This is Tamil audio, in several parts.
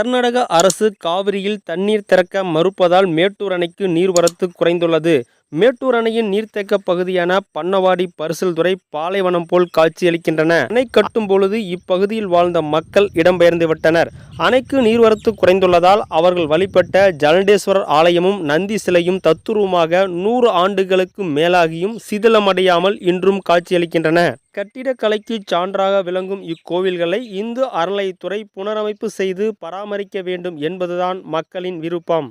கர்நாடக அரசு காவிரியில் தண்ணீர் திறக்க மறுப்பதால் மேட்டூர் அணைக்கு நீர்வரத்து குறைந்துள்ளது. மேட்டூர் அணையின் நீர்த்தேக்க பகுதியான பன்னவாடி பரிசல்துறை பாலைவனம் போல் காட்சியளிக்கின்றன. அணை கட்டும் பொழுது இப்பகுதியில் வாழ்ந்த மக்கள் இடம்பெயர்ந்து விட்டனர். அணைக்கு நீர்வரத்து குறைந்துள்ளதால் அவர்கள் வழிபட்ட ஜலண்டேஸ்வரர் ஆலயமும் நந்தி சிலையும் தத்துரூபமாக நூறு ஆண்டுகளுக்கு மேலாகியும் சிதிலமடையாமல் இன்றும் காட்சியளிக்கின்றன. கட்டிடக்கலைக்கு சான்றாக விளங்கும் இக்கோவில்களை இந்து அறநிலைத்துறை புனரமைப்பு செய்து பராமரிக்க வேண்டும் என்பதுதான் மக்களின் விருப்பம்.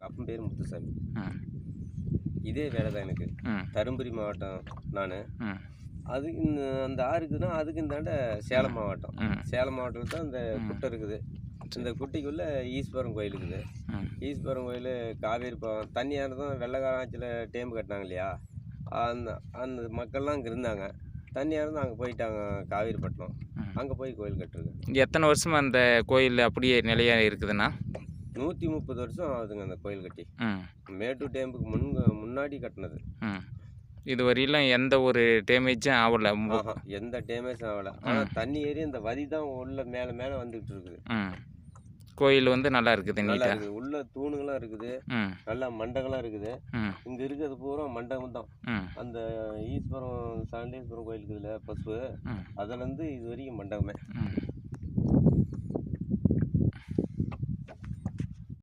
அப்பன் பேர் முத்துசாமி. இதே வேலை தான் எனக்கு தருமபுரி மாவட்டம் நான். அது இந்த அந்த ஆறுக்குன்னா அதுக்கு இந்தாண்ட சேலம் மாவட்டம். சேலம் மாவட்டத்தில் தான் இந்த. குட்டை இருக்குது. இந்த குட்டைக்குள்ளே ஈஸ்வரன் கோயில் இருக்குது. ம். ஈஸ்வரன் கோயில் காவேரி பாவம் தண்ணியாக தான் வெள்ளக்கார ஆட்சியில் டேம் கட்டினாங்க இல்லையா? அந்த அந்த மக்கள்லாம் அங்கே இருந்தாங்க. தண்ணியாக இருந்தால் அங்கே போயிட்டாங்க காவேரிப்பட்டினம். அங்கே போய் கோயில் கட்டுருக்கு எத்தனை வருஷமா அந்த கோயில் அப்படியே நிலையாக இருக்குதுண்ணா? நூற்றி முப்பது வருஷம் ஆகுதுங்க அந்த கோயில் கட்டி. மேட்டூர் டேமுக்கு முன் முன்னாடி கட்டினது. இது வரையிலும் எந்த ஒரு டேமேஜும் ஆகலை. எந்த டேமேஜும் ஆகலை. ஆனால் தண்ணி ஏறி அந்த வதி தான் உள்ள மேலே மேலே வந்துகிட்டு இருக்குது. கோயில் வந்து நல்லா இருக்குது நல்லா நீட்டாக இருக்குது. உள்ள தூணுங்களாம் இருக்குது. ம். நல்லா மண்டபம்லாம் இருக்குது. ம். இங்க இருக்கிறது பூரா மண்டபம் தான். ம். அந்த ஈஸ்வரம் சாண்டேஸ்வரம் கோயில் இருக்குதுல பசு ம். அதுலேருந்து இது வரைக்கும் மண்டபமே ம்.